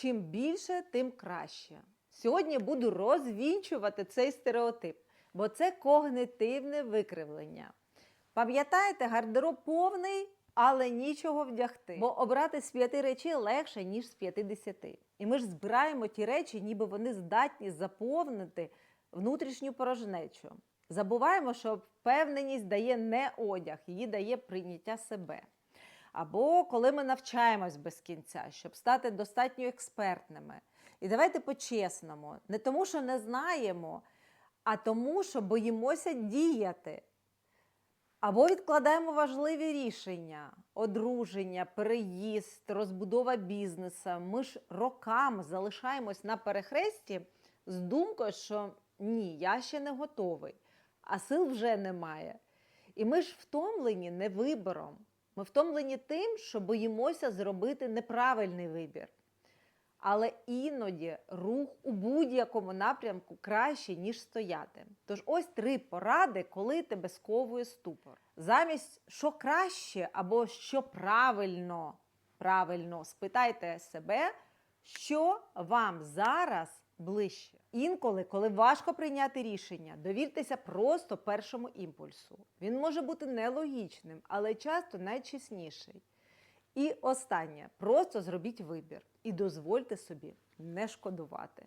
чим більше, тим краще. Сьогодні буду розвінчувати цей стереотип, бо це когнитивне викривлення. Пам'ятаєте, гардероб повний, але нічого вдягти. Бо обрати з п'яти речей легше, ніж з 50. І ми ж збираємо ті речі, ніби вони здатні заповнити внутрішню порожнечу. Забуваємо, що впевненість дає не одяг, її дає прийняття себе. Або коли ми навчаємось без кінця, щоб стати достатньо експертними. І давайте по-чесному, не тому, що не знаємо, а тому, що боїмося діяти. Або відкладаємо важливі рішення: одруження, переїзд, розбудова бізнесу. Ми ж роками залишаємось на перехресті з думкою, що ні, я ще не готовий, а сил вже немає. І ми ж втомлені не вибором. Ми втомлені тим, що боїмося зробити неправильний вибір. Але іноді рух у будь-якому напрямку краще, ніж стояти. Tож ось три поради, коли тебе сковує ступор. Замість що краще або що правильно, правильно спитайте себе, що вам зараз ближче. Інколи, коли важко прийняти рішення, довіртеся просто першому імпульсу. Він може бути нелогічним, але часто найчесніший. І останнє просто зробіть вибір і дозвольте собі не шкодувати.